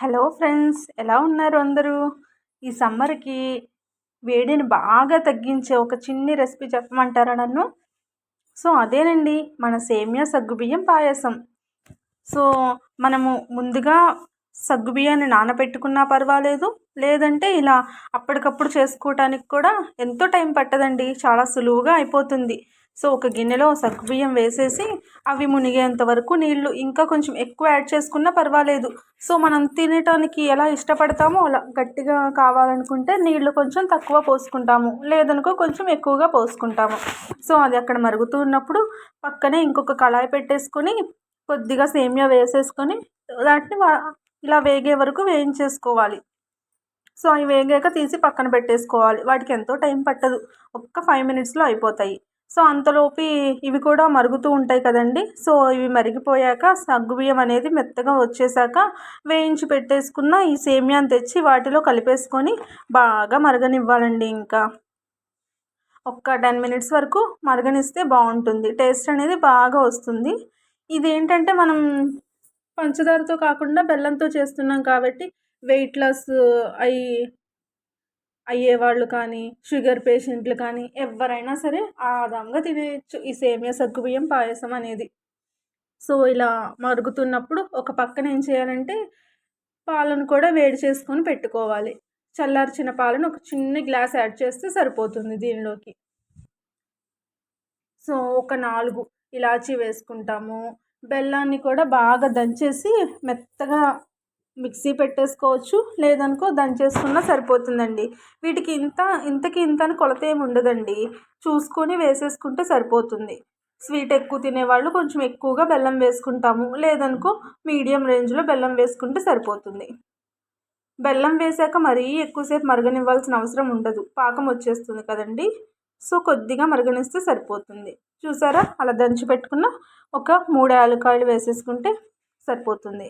Hello friends ఎలా ఉన్నారు అందరూ? ఈ సమ్మర్కి వేడిని బాగా తగ్గించే ఒక చిన్ని రెసిపీ చెప్పమంటారా నన్ను? సో అదేనండి మన సేమియా సగ్గుబియ్యం పాయసం. సో మనము ముందుగా సగ్గుబియ్యాన్ని నానబెట్టుకున్నా పర్వాలేదు లేదంటే ఇలా అప్పటికప్పుడు చేసుకోవటానికి కూడా ఎంతో టైం పట్టదండి చాలా సులువుగా అయిపోతుంది. సో ఒక గిన్నెలో సగ్గుబియ్యం వేసేసి అవి మునిగేంత వరకు నీళ్ళు ఇంకా కొంచెం ఎక్కువ యాడ్ చేసుకున్నా పర్వాలేదు. సో మనం తినటానికి ఎలా ఇష్టపడతామో అలా గట్టిగా కావాలనుకుంటే నీళ్ళు కొంచెం తక్కువ పోసుకుంటాము. లేదనుకో కొంచెం ఎక్కువగా పోసుకుంటాము. సో అది అక్కడ మరుగుతూ ఉన్నప్పుడు పక్కనే ఇంకొక కళాయి పెట్టేసుకొని కొద్దిగా సేమియా వేసేసుకొని వాటిని ఇలా వేగే వరకు వేయించేసుకోవాలి. సో అవి వేగాక తీసి పక్కన పెట్టేసుకోవాలి. వాటికి ఎంతో టైం పట్టదు. ఒక్క ఫైవ్ మినిట్స్లో అయిపోతాయి. సో అంతలోపు ఇవి కూడా మరుగుతూ ఉంటాయి కదండి. సో ఇవి మరిగిపోయాక సగ్గుబియ్యం అనేది మెత్తగా వచ్చేసాక వేయించి పెట్టేసుకున్న ఈ సేమియాని తెచ్చి వాటిలో కలిపేసుకొని బాగా మరగనివ్వాలండి ఇంకా. ఒక్క టెన్ మినిట్స్ వరకు మరగనిస్తే బాగుంటుంది. టేస్ట్ అనేది బాగా వస్తుంది. ఇది ఏంటంటే మనం పంచదారతో కాకుండా బెల్లంతో చేస్తున్నాం కాబట్టి వెయిట్ లాస్ అయి అయ్యేవాళ్ళు కానీ షుగర్ పేషెంట్లు కానీ ఎవరైనా సరే ఆదంగా తినేయచ్చు. ఈ సేమియా సగ్గుబియ్యం పాయసం అనేది. సో ఇలా మరుగుతున్నప్పుడు ఒక పక్కన ఏం చేయాలంటే పాలను కూడా వేడి చేసుకొని పెట్టుకోవాలి. చల్లార్చిన పాలను ఒక చిన్న గ్లాస్ యాడ్ చేస్తే సరిపోతుంది దీనిలోకి. సో ఒక నాలుగు ఇలాచీ వేసుకుంటాము. బెల్లాన్ని కూడా బాగా దంచేసి మెత్తగా మిక్సీ పెట్టేసుకోవచ్చు లేదనుకో దంచేసుకున్నా సరిపోతుందండి. వీటికి ఇంత ఇంతకి ఇంత అని కొలత ఏమి ఉండదండి. చూసుకొని వేసేసుకుంటే సరిపోతుంది. స్వీట్ ఎక్కువ తినేవాళ్ళు కొంచెం ఎక్కువగా బెల్లం వేసుకుంటాము. లేదనుకో మీడియం రేంజ్లో బెల్లం వేసుకుంటే సరిపోతుంది. బెల్లం వేసాక మరీ ఎక్కువసేపు మరగనివ్వాల్సిన అవసరం ఉండదు. పాకం వచ్చేస్తుంది కదండి. సో కొద్దిగా మరగనిస్తే సరిపోతుంది. చూసారా? అలా దంచి పెట్టుకున్న ఒక మూడు యాలకాయలు వేసేసుకుంటే సరిపోతుంది.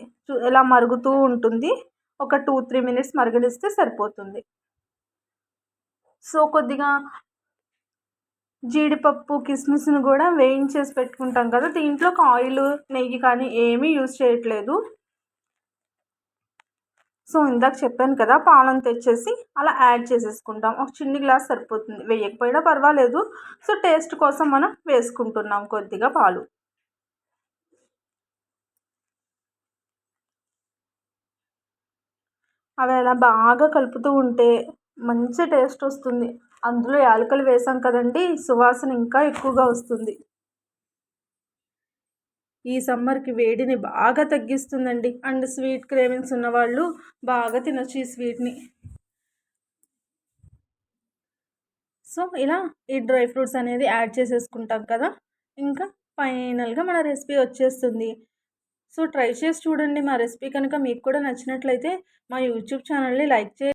ఇలా మరుగుతూ ఉంటుంది? ఒక టూ త్రీ మినిట్స్ మరగలిస్తే సరిపోతుంది. సో కొద్దిగా జీడిపప్పు కిస్మిస్ని కూడా వేయించేసి పెట్టుకుంటాం కదా! దీంట్లో ఆయిల్ నెయ్యి కానీ ఏమీ యూజ్ చేయట్లేదు. సో ఇందాక చెప్పాను కదా! పాలను తెచ్చేసి అలా యాడ్ చేసేసుకుంటాం. ఒక చిన్ని గ్లాస్ సరిపోతుంది. వేయకపోయినా పర్వాలేదు. సో టేస్ట్ కోసం మనం వేసుకుంటున్నాం కొద్దిగా పాలు. అవి అలా బాగా కలుపుతూ ఉంటే మంచి టేస్ట్ వస్తుంది. అందులో యాలకులు వేసాం కదండి సువాసన ఇంకా ఎక్కువగా వస్తుంది. ఈ సమ్మర్కి వేడిని బాగా తగ్గిస్తుందండి. అండ్ స్వీట్ క్రేవింగ్స్ ఉన్నవాళ్ళు బాగా తినొచ్చు ఈ స్వీట్ని. సో ఇలా ఈ డ్రై ఫ్రూట్స్ అనేది యాడ్ చేసేసుకుంటాం కదా. ఇంకా ఫైనల్గా మన రెసిపీ వచ్చేస్తుంది. సో ట్రై చేసి చూడండి మా రెసిపీ కనుక మీకు కూడా నచ్చినట్లయితే మా యూట్యూబ్ ఛానల్ని లైక్ చే